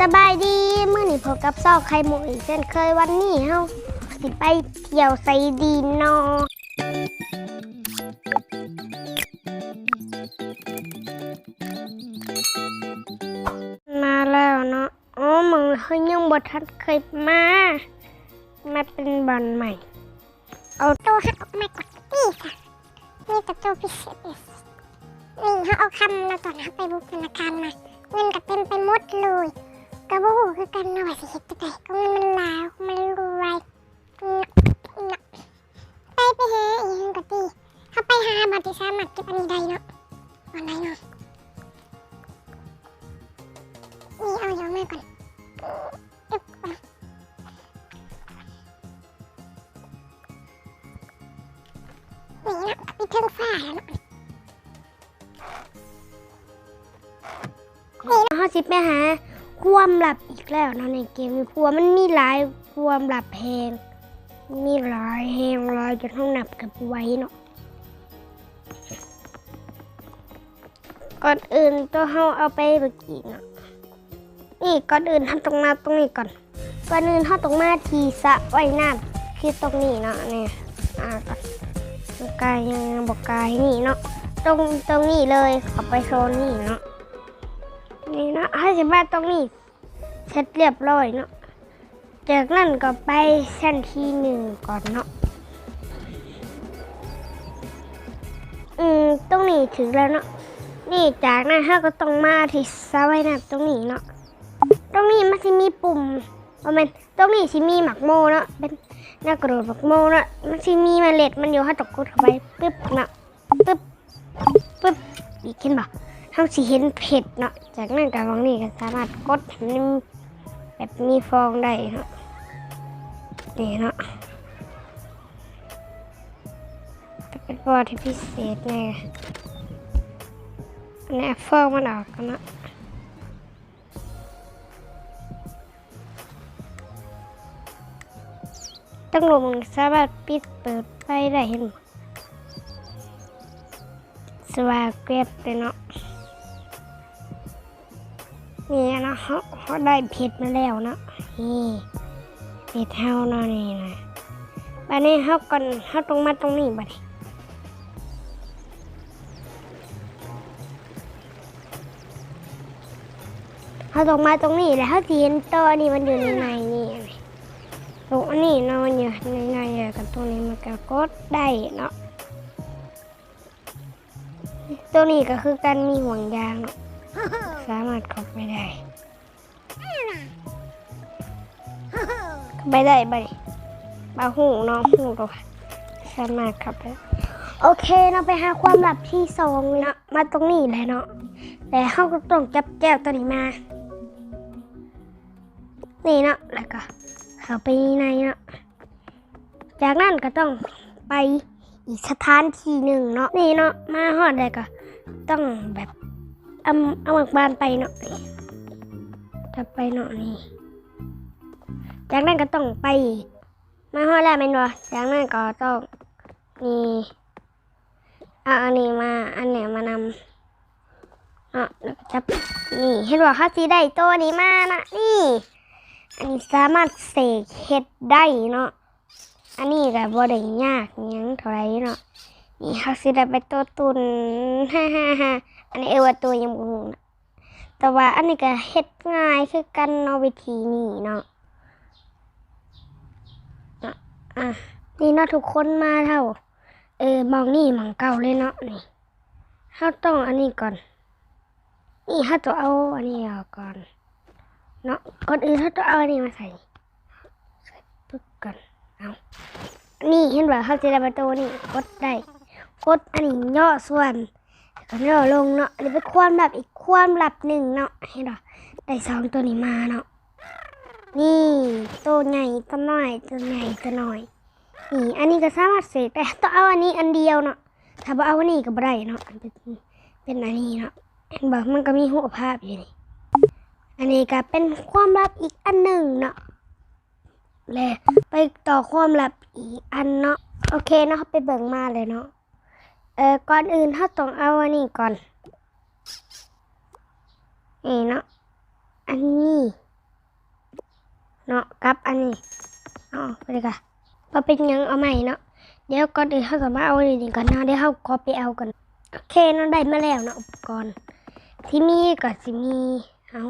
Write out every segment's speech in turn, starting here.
สบายดีเมื้อนี้พบกับซอกไข่หมูอีกเช่นเคยวันนี้เฮาสิไปเที่ยวไซดีนอมาแล้วเนาะอ๋อมึงเฮายังบ่ทันเคยมามาเป็นบอลใหม่ เอาตัวหักออกมากดนี่ค่ะนี่แต่ตัวพิเศษนี่เขาเอาคำเราตอนเขาไปบุกธนาคารมาเงินก็เต็มไปหมดเลย กระบูคือกันหนะว่าสิเฮ็ดจังไดก็มันหลาวมันรวยไปไปหาอีหยังก็ดีเขาไปหาบัตรที่สามารถเก็บอันนี้ได้เนาะวันไหนเนาะนี่เอาอย่างมาก่อนอึ๊บก่อนนี่นะมีเทิงฟ้าแล้วเนาะนี่เขาสิไปหา ความลับอีกแล้วนะในเกมนี้พัวมันมีหลายความลับแพงมีหลายแหงลายจนต้องนับกับไว้เนาะก่อนอื่นตัวเฮาเอาไปเมื่อกี้เนาะนี่ก่อนอื่นทำตรงมาตรงนี้ก่อนก่อนอื่นเฮาตรงมาทีสระว่ายน้ำคือตรงนี้เนาะเนี่ยอ่าก่อนกายยังบอกกายนี่เนาะตรงตรงนี้เลยเขับไปโซนนี่เนาะนี่เนาะให้สิมาตรงนี้ เสร็จเรียบร้อยเนาะจากนั้นก็ไปชั้นที่หนึ่งก่อนเนาะอืมตรงนี้ถึงแล้วเนาะนี่จากนั้นเราก็ต้องมาที่สระว่ายน้ำตรงนี้เนาะตรงนี้มันจะมีปุ่มว่ามันตรงนี้สิมีหมักโมเนาะเป็นหน้ากระโดดหมักโมเนาะมันสิมีเมล็ดมันอยู่ห้ตกกดเข้าไปปึ๊บเนาะปึ๊บปึ๊บอีกขึ้นบ่ทำสีเห็นเผ็ดเนาะจากนั้นกับวังนี้ก็สามารถกดให้มัน แบบมีฟองได้เนาะนี่เนะเป็นบอที่พิเศษแน่อันนี้ฟองมันออกกันนะต้องลงสามารถปิดเปิดไฟได้เห็นสว่างเกรียบเลยเนาะ นี่นะเขาเขาได้เผ็ดมาแล้วนะนี่เผ็ดเท่านาะนี่นะบัดนี้เขาก่อนเขาตรงมาตรงนี้บัดนี้เขาตรงมาตรงนี้แล้วเขาเห็นตัวนี่มันอยู่ในในนี่ตรงอันนี้นาะมันอยู่ในในกับตรงนี้มันก็กดได้เนาะตัวนี้ก็คือการมีห่วงยางเนาะ สามารถเข้าไปได้เข้าไปได้บ่ดิบาหูน้องหูตัวสามารถเข้าไปได้โอเคเราไปหาความลับที่สองเนาะมาตรงนี้เลยเนาะแต่เขาก็ต้องจับแก้วตัวนี้มา นี่เนาะแล้วก็เข้าไปในเนาะจากนั้นก็ต้องไปอีกสถานที่หนึ่งเนาะนี่เนาะมาฮอดเลยก็ต้องแบบ เอาเอาหมักบานไปเนาะจะไปเนาะนี่ จากนั้นก็ต้องไป มาฮอแล้วแม่นบ่จากนั้นก็ต้องนี่เอาอันนี้มาอันเนี้ยมานำเนาะแล้วก็จับนี่เห็นว่าเขาสีได้ตัวนี้มานะนี่ อันนี้สามารถเสกเห็ดได้เนาะอันนี้ก็บ่ได้ยากยังเท่าไหรเนาะ นี่เขาสิได้ไปตัวตุนฮ่าฮ่าฮ่าอันนี้เอวตัวยังบ่ฮู้นะแต่ว่าอันนี้ก็เฮ็ดง่ายคือกันเนาะวิธีนี้เนาะอะอะนี่เนาะทุกคนมาเท่า เออมองนี่มองเก่าเลยเนาะนี่เฮาต้องอันนี้ก่อน นี่เฮาต้องเอาอันนี้ออกก่อนเนาะก่อนอื่นเฮาต้องเอาอันนี้มาใส่ใส่ปึ๊บก่อนเอานี่เห็นว่าเฮาจะได้ประตูนี่กดได้ กดอันนี้ย่อส่วนก็ย่อลงเนาะอันนี้เป็นความลับอีกความลับหนึ่งเนาะเห็นหรอได้สองตัวนี้มาเนาะนี่ตัวใหญ่ตัวน้อยตัวใหญ่ตัวน้อยนี่อันนี้ก็สามารถเสกแต่ต้องเอาอันนี้อันเดียวเนาะถ้าบ่เอาอันนี้ก็บ่ได้เนาะเป็นเป็นอันนี้เนาะเห็นบอกมันก็มีหัวภาพอยู่นี่อันนี้ก็เป็นความลับอีกอันหนึ่งเนาะและไปต่อความลับอีกอันเนาะโอเคเนาะไปเบิ่งมาเลยเนาะ เออก่อนอื่นถ้าต้องเอาอันนี้ก่อนนี่เนาะอันนี้เนาะกับอันนี้เอาไปเลยค่ะมาเป็นยังเอาใหม่เนาะเดี๋ยวก่อนอื่นเขาจะมาเอาอันนี้ก่อนเนาะเดี๋ยวเขาก็ไปเอากันโอเคเนาะได้มาแล้วเนาะอุปกรณ์ที่มีก็สิมีเอา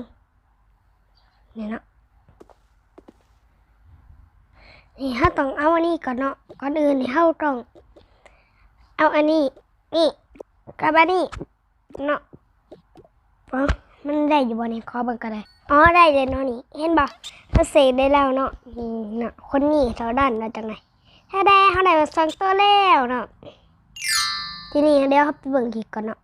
เนี่ยเนาะนี่เขาต้องเอาอันนี้ก่อนเนาะก่อนอื่นเขาต้อง เอาอันนี้ นี่กับอันนี้เนาะอ๋อมันได้อยู่บนนี้ขอเบิ่งก็ได้อ๋อได้เลยเนาะนี่ เห็นบ่เขาเสกได้แล้วเนาะนี่เนาะคนนี้เท่าดันเราจังไงถ้าได้เขาได้มาสองตัวแล้วเนาะทีนี้เดี๋ยวเขาไปเบิ่งอีกก่อนเนาะ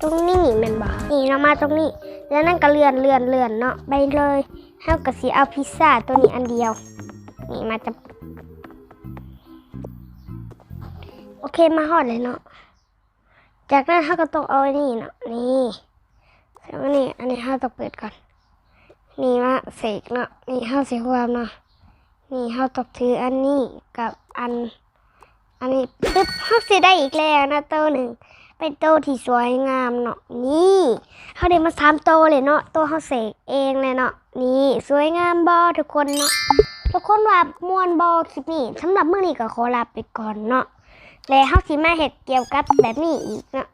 ตรงนี้แม่นบ่นี่เรามาตรงนี้ แล้วนั่นก็เลื่อนเลื่อนเลื่อนเนาะไปเลยเฮาก็สิเอาพิซซ่าตัวนี้อันเดียว นี่มาจับ โอเคมาฮอดเลยเนาะ จากนั้นเขาก็ต้องเอาอันนี้เนาะนี่แล้วนนี้อันนี้เขาต้องเปิดก่อน นี่มาเสกเนาะนี่เขาเสียความเนาะนี่เขาต้องถืออันนี้กับอัน อันนี้ปึ๊บเขาสิได้อีกแล้วนะโตวหนึ่งเป็นโตวที่สวยงามเนาะนี่เขาได้มาสามโตวเลยเนาะโตวเขาเสกเองเลยเนาะนี่สวยงามบอทุกคนเนาะทุกคนว่ามวนบอคลิปนี้สำหรับมื้อนี้ก็ขอลาไปก่อนเนาะ แล้วเฮาสิมาเฮ็ดเกี่ยวกับแบบนี้อีกเนาะ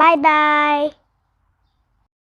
บายบาย